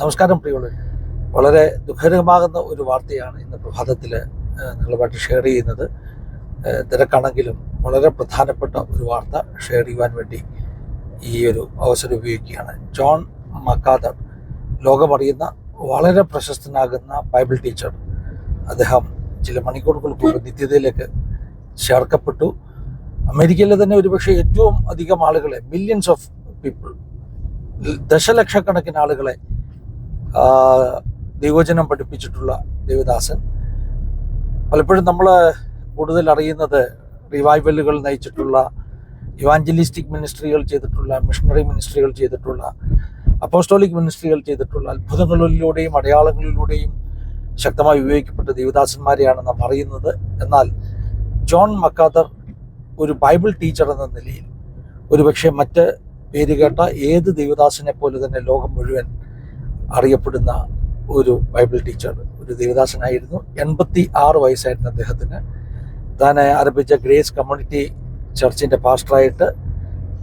നമസ്കാരം പ്രിയുള്ളവർ വളരെ ദുഃഖകരമാകുന്ന ഒരു വാർത്തയാണ് ഇന്ന് പ്രഭാതത്തിൽ നിങ്ങളുമായിട്ട് ഷെയർ ചെയ്യുന്നത്. തിരക്കാണെങ്കിലും വളരെ പ്രധാനപ്പെട്ട ഒരു വാർത്ത ഷെയർ ചെയ്യുവാൻ വേണ്ടി ഈ ഒരു അവസരം ഉപയോഗിക്കുകയാണ്. ജോൺ മക്കാദർ ലോകമറിയുന്ന വളരെ പ്രശസ്തനാകുന്ന ബൈബിൾ ടീച്ചർ. അദ്ദേഹം ചില മണിക്കൂറുകൾക്ക് മുമ്പ് നിത്യതയിലേക്ക് ചേർക്കപ്പെട്ടു. അമേരിക്കയിലെ തന്നെ ഒരുപക്ഷെ ഏറ്റവും അധികം ആളുകളെ മില്യൺസ് ഓഫ് പീപ്പിൾ ദശലക്ഷക്കണക്കിന് ആളുകളെ ആ, ദൈവവചനം പഠിപ്പിച്ചിട്ടുള്ള ദേവദാസൻ. പലപ്പോഴും നമ്മൾ കൂടുതൽ അറിയുന്നത് റിവൈവലുകൾ നയിച്ചിട്ടുള്ള ഇവാഞ്ചലിസ്റ്റിക് മിനിസ്ട്രികൾ ചെയ്തിട്ടുള്ള മിഷണറി മിനിസ്ട്രികൾ ചെയ്തിട്ടുള്ള അപ്പോസ്റ്റോളിക് മിനിസ്ട്രികൾ ചെയ്തിട്ടുള്ള അത്ഭുതങ്ങളിലൂടെയും അടയാളങ്ങളിലൂടെയും ശക്തമായി ഉപയോഗിക്കപ്പെട്ട ദേവദാസന്മാരെയാണ് നാം അറിയുന്നത്. എന്നാൽ ജോൺ മക്കാദർ ഒരു ബൈബിൾ ടീച്ചർ എന്ന നിലയിൽ ഒരുപക്ഷെ മറ്റ് പേരുകേട്ട ഏത് ദേവദാസനെ പോലെ തന്നെ ലോകം മുഴുവൻ അറിയപ്പെടുന്ന ഒരു ബൈബിൾ ടീച്ചർ ഒരു ദേവദാസനായിരുന്നു. എൺപത്തി ആറ് വയസ്സായിരുന്നു അദ്ദേഹത്തിന്. താൻ ആരംഭിച്ച ഗ്രേസ് കമ്മ്യൂണിറ്റി ചർച്ചിന്റെ പാസ്റ്ററായിട്ട്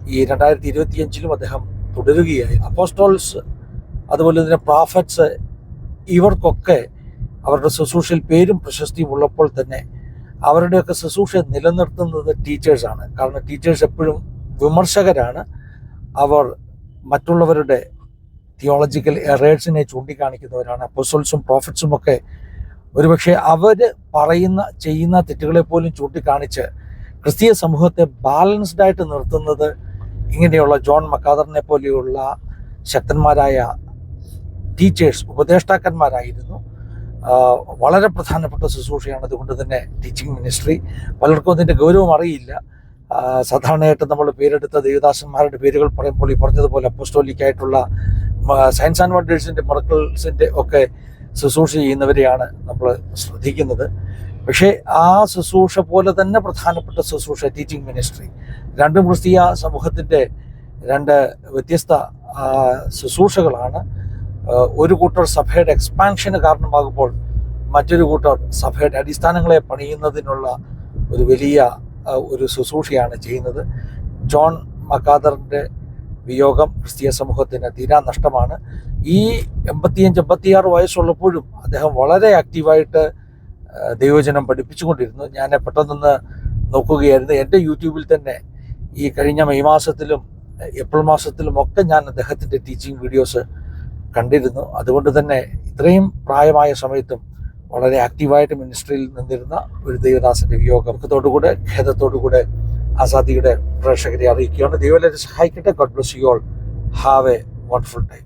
ഈ രണ്ടായിരത്തി ഇരുപത്തിയഞ്ചിലും അദ്ദേഹം തുടരുകയായി. അപ്പോസ്റ്റോൾസ് അതുപോലെ തന്നെ പ്രോഫറ്റ്സ് ഇവർക്കൊക്കെ അവരുടെ ശുശ്രൂഷയിൽ പേരും പ്രശസ്തിയും ഉള്ളപ്പോൾ തന്നെ അവരുടെയൊക്കെ ശുശ്രൂഷ നിലനിർത്തുന്നത് ടീച്ചേഴ്സാണ് കാരണം ടീച്ചേഴ്സ് എപ്പോഴും വിമർശകരാണ്. അവർ മറ്റുള്ളവരുടെ തിയോളജിക്കൽ എറേഴ്സിനെ ചൂണ്ടിക്കാണിക്കുന്നവരാണ് അപ്പോസോൾസും പ്രോഫിറ്റ്സും ഒക്കെ. ഒരുപക്ഷെ അവർ പറയുന്ന ചെയ്യുന്ന തെറ്റുകളെ പോലും ചൂണ്ടിക്കാണിച്ച് ക്രിസ്തീയ സമൂഹത്തെ ബാലൻസ്ഡ് ആയിട്ട് നിർത്തുന്നത് ഇങ്ങനെയുള്ള ജോൺ മക്കാദറിനെ പോലെയുള്ള ശക്തന്മാരായ ടീച്ചേഴ്സ് ഉപദേഷ്ടാക്കന്മാരായിരുന്നു. വളരെ പ്രധാനപ്പെട്ട ശുശ്രൂഷയാണ് അതുകൊണ്ട് തന്നെ ടീച്ചിങ് മിനിസ്ട്രി. പലർക്കും അതിന്റെ ഗൗരവം അറിയില്ല. സാധാരണയായിട്ട് നമ്മൾ പേരെടുത്ത ദേവദാസന്മാരുടെ പേരുകൾ പറയുമ്പോൾ ഈ പറഞ്ഞതുപോലെ അപ്പോസ്റ്റോലിക്കായിട്ടുള്ള സയൻസ് ആൻഡ് വണ്ടേഴ്സിന്റെ മറക്കിൾസിന്റെ ഒക്കെ ശുശ്രൂഷ ചെയ്യുന്നവരെയാണ് നമ്മൾ ശ്രദ്ധിക്കുന്നത്. പക്ഷേ ആ ശുശ്രൂഷ പോലെ തന്നെ പ്രധാനപ്പെട്ട ശുശ്രൂഷ ടീച്ചിങ് മിനിസ്ട്രി രണ്ടും ക്രിസ്തീയ സമൂഹത്തിന്റെ രണ്ട് വ്യത്യസ്ത ശുശ്രൂഷകളാണ്. ഒരു കൂട്ടർ സഭയുടെ എക്സ്പാൻഷന് കാരണമാകുമ്പോൾ മറ്റൊരു കൂട്ടർ സഭയുടെ അടിസ്ഥാനങ്ങളെ പണിയുന്നതിനുള്ള ഒരു വലിയ ഒരു ശുശ്രൂഷയാണ് ചെയ്യുന്നത്. ജോൺ മക്കാദറിന്റെ വിയോഗം ക്രിസ്തീയ സമൂഹത്തിന് തീരാ നഷ്ടമാണ് ഈ എൺപത്തിയഞ്ച് എൺപത്തിയാറ് വയസ്സുള്ളപ്പോഴും അദ്ദേഹം വളരെ ആക്റ്റീവായിട്ട് ദൈവജനം പഠിപ്പിച്ചുകൊണ്ടിരുന്നു. ഞാൻ പെട്ടെന്നൊന്ന് നോക്കുകയായിരുന്നു. എന്റെ യൂട്യൂബിൽ തന്നെ ഈ കഴിഞ്ഞ മെയ് മാസത്തിലും ഏപ്രിൽ മാസത്തിലും ഒക്കെ ഞാൻ അദ്ദേഹത്തിന്റെ ടീച്ചിങ് വീഡിയോസ് കണ്ടിരുന്നു. അതുകൊണ്ട് തന്നെ ഇത്രയും പ്രായമായ സമയത്തും വളരെ ആക്റ്റീവായിട്ട് മിനിസ്ട്രിയിൽ നിന്നിരുന്ന ഒരു ദൈവദാസന്റെ വിയോഗം ഖേദത്തോടു ഖേദത്തോടുകൂടെ ആസാദിയുടെ പ്രേക്ഷകരെ അറിയിക്കുകയാണ്. ദൈവം സഹായിക്കട്ടെ. God bless you all have a wonderful time